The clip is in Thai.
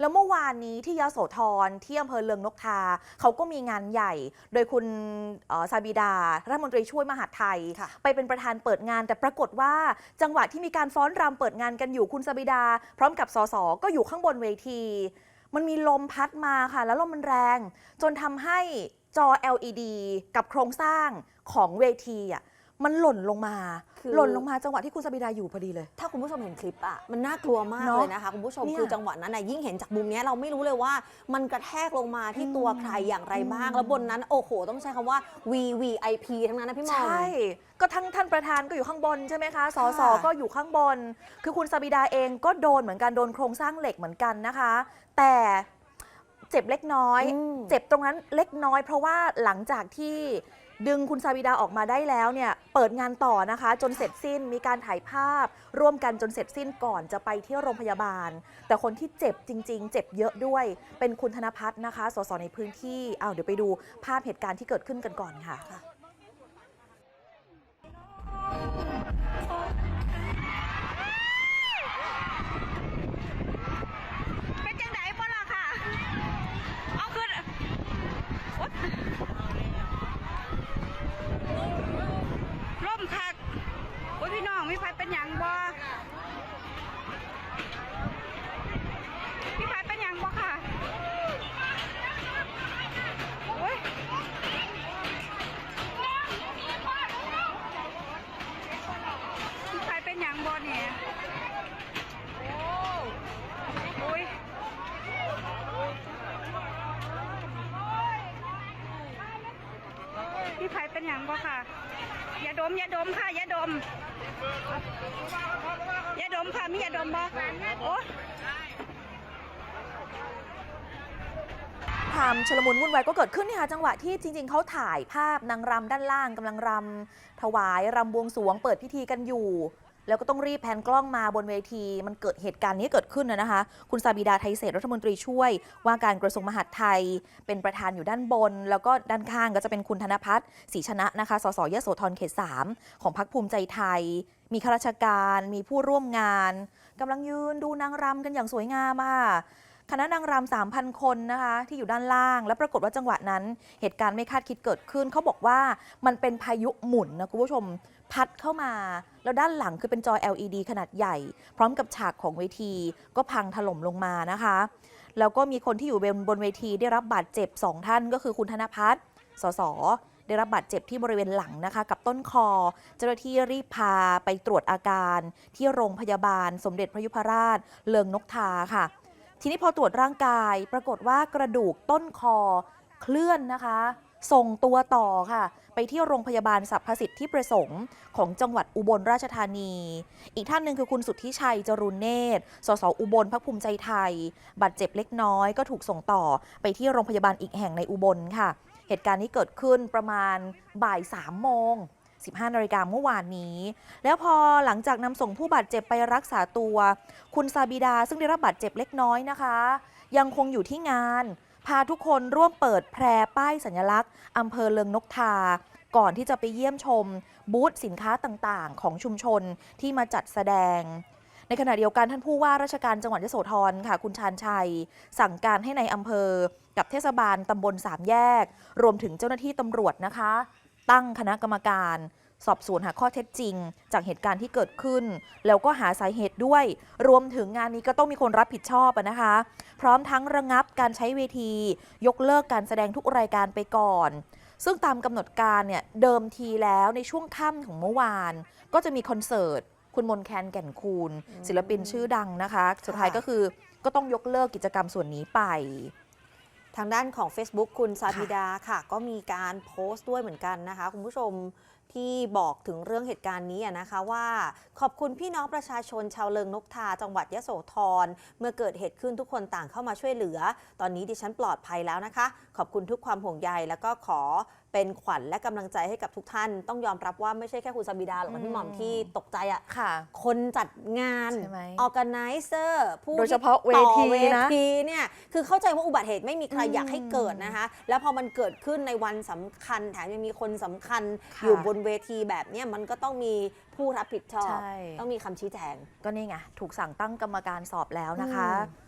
แล้วเมื่อวานนี้ที่ยโสธรที่อำเภอเลืองนกทาเขาก็มีงานใหญ่ โดยคุณเอ่อซาบิดารัฐมนตรีช่วยมหาดไทยค่ะไปเป็นประธานเปิดงาน แต่ปรากฏว่าจังหวะที่มีการฟ้อนรำเปิดงานกันอยู่คุณซาบิดา พร้อมกับสสก็อยู่ข้างบนเวที มันมีลมพัดมาค่ะ แล้วลมมันแรง จนทำให้จอ LED กับโครงสร้างของเวทีอะ มันหล่นลงมา คือ หล่นลงมาจังหวะที่คุณซาบิดาอยู่พอดีเลย ถ้าคุณผู้ชมเห็นคลิปอะมันน่ากลัวมากเนอะเลยนะคะคุณผู้ชมเนี่ยคือจังหวะนั้นนะยิ่งเห็นจากมุมเนี้ยเราไม่รู้เลยว่า มันกระแทกลงมาที่อืมตัวใครอย่างไรบ้างอืมแล้วบนนั้นโอ้โห ต้องใช้คำว่า VVIP ทั้งนั้นนะพี่หมอมใช่ ก็ทั้งท่านประธานก็อยู่ข้างบนใช่ไหมคะสสค่ะ ก็อยู่ข้างบน คือคุณซาบิดาเองก็โดนเหมือนกันโดนโครงสร้างเหล็กเหมือนกันนะคะ แต่ เจ็บเล็กน้อย อืม เจ็บตรงนั้นเล็กน้อย เพราะว่าหลังจากที่ดึงคุณซาบิดาออกมาได้แล้วเนี่ยเปิดงานต่อนะคะ จนเสร็จสิ้นมีการถ่ายภาพ ร่วมกันจนเสร็จสิ้นก่อนจะไปที่โรงพยาบาล แต่คนที่เจ็บจริง ๆ เจ็บเยอะด้วย เป็นคุณธนพัฒน์นะคะสสในพื้นที่เอาวเดี๋ยวไปดูภาพเหตุการณ์ที่เกิดขึ้นกันก่อนค่ะ พี่ไผ่เป็นอย่างบ่ค่ะ อย่าดมอย่าดมค่ะ อย่าดม อย่าดมค่ะมีอย่าดมบ่โอ้ความชลมุนวุ่นวายก็เกิดขึ้นนี่ค่ะจังหวะที่จริง ๆเขาถ่ายภาพนางรำด้านล่างกำลังรำถวายรำบวงสรวงเปิดพิธีกันอยู่ แล้วก็ต้องรีบแพนกล้องมาบนเวที มันเกิดเหตุการณ์นี้เกิดขึ้นนะนะคะ คุณซาบิดาไทยเศษรัฐมนตรีช่วย ว่าการกระทรวงมหาดไทย เป็นประธานอยู่ด้านบน แล้วก็ด้านข้างก็จะเป็นคุณธนพัฒน์ศรีชนะนะคะสสยโสธรเขต3ของพรรคภูมิใจไทย มีข้าราชการ มีผู้ร่วมงานกำลังยืนดูนางรำกันอย่างสวยงามอะ ณะนางรำ3,000คนนะคะที่อยู่ด้านล่าง แล้วปรากฏว่าจังหวะนั้น เหตุการณ์ไม่คาดคิดเกิดขึ้น เขาบอกว่ามันเป็นพายุหมุนนะคุณผู้ชมพัดเข้ามา แล้วด้านหลังคือเป็นจอ LED ขนาดใหญ่ พร้อมกับฉากของเวทีก็พังถล่มลงมานะคะ แล้วก็มีคนที่อยู่บนบนเวทีได้รับบาดเจ็บ 2 ท่านก็คือคุณธนพัฒน์สสได้รับบาดเจ็บที่บริเวณหลังนะคะ กับต้นคอ เจ้าหน้าที่รีบพาไปตรวจอาการ ที่โรงพยาบาลสมเด็จพระยุพราช เลิงนกทาค่ะ ทีนี้พอตรวจร่างกายปรากฏว่ากระดูกต้นคอเคลื่อนนะคะ ส่งตัวต่อค่ะ ไปที่โรงพยาบาลสรรพสิทธิประสงค์ ของจังหวัดอุบลราชธานี อีกท่านหนึ่งคือคุณสุทธิชัยจรุนเนตรสสอุบลพักภูมิใจไทยบาดเจ็บเล็กน้อยก็ถูกส่งต่อไปที่โรงพยาบาลอีกแห่งในอุบลค่ะ เหตุการณ์นี้เกิดขึ้นประมาณบ่าย3โมง 15นาฬิกาเมื่อวานนี้ แล้วพอหลังจากนำส่งผู้บาดเจ็บไปรักษาตัว คุณซาบิดาซึ่งได้รับบาดเจ็บเล็กน้อยนะคะ ยังคงอยู่ที่งาน พาทุกคนร่วมเปิดแพรป้ายสัญลักษณ์อำเภอเลิงนกทา ก่อนที่จะไปเยี่ยมชม บูธสินค้าต่างๆ ของชุมชนที่มาจัดแสดงในขณะเดียวกันท่านผู้ว่าราชการจังหวัดยโสธรค่ะ คุณชาญชัย สั่งการให้ในอำเภอ กับเทศบาลตำบลสามแยก รวมถึงเจ้าหน้าที่ตำรวจนะคะ ตั้งคณะกรรมการ สอบสวนหาข้อเท็จจริง จากเหตุการณ์ที่เกิดขึ้น แล้วก็หาสาเหตุด้วย รวมถึงงานนี้ก็ต้องมีคนรับผิดชอบนะคะ พร้อมทั้งระงับการใช้เวที ยกเลิกการแสดงทุกรายการไปก่อน ซึ่งตามกำหนดการเนี่ยเดิมทีแล้วในช่วงค่ำของเมื่อวาน ก็จะมีคอนเสิร์ตคุณมนแคนแก่นคูณศิลปินชื่อดังนะคะ สุดท้ายก็คือก็ต้องยกเลิกกิจกรรมส่วนนี้ไป ทางด้านของ Facebook คุณซาบิดาค่ะ ก็มีการโพสต์ด้วยเหมือนกันนะคะ คุณผู้ชมที่บอกถึงเรื่องเหตุการณ์นี้อะนะคะว่า ขอบคุณพี่น้องประชาชนชาวเลิงนกทาจังหวัดยโสธรเมื่อเกิดเหตุขึ้นทุกคนต่างเข้ามาช่วยเหลือ ตอนนี้ดิฉันปลอดภัยแล้วนะคะ ขอบคุณทุกความห่วงใยแล้วก็ขอ เป็นขวัญและกำลังใจให้กับทุกท่าน ต้องยอมรับว่าไม่ใช่แค่คุณซาบิดาหรอกนะพี่หม่อมที่ตกใจอะค่ะ คนจัดงานใช่ไหมออแกไนเซอร์ผู้โดยเฉพาะเวทีต่อเวนะทีเนี่ยคือเข้าใจว่าอุบัติเหตุไม่มีใครอืมอยากให้เกิดนะคะ แล้วพอมันเกิดขึ้นในวันสำคัญ แถมยังมีคนสำคัญค่ะอยู่บนเวทีแบบเนี้ยมันก็ต้องมีผู้รับผิดชอบใช่ต้องมีคำชี้แจง ก็นี่ไงถูกสั่งตั้งกรรมการสอบแล้วนะคะอืม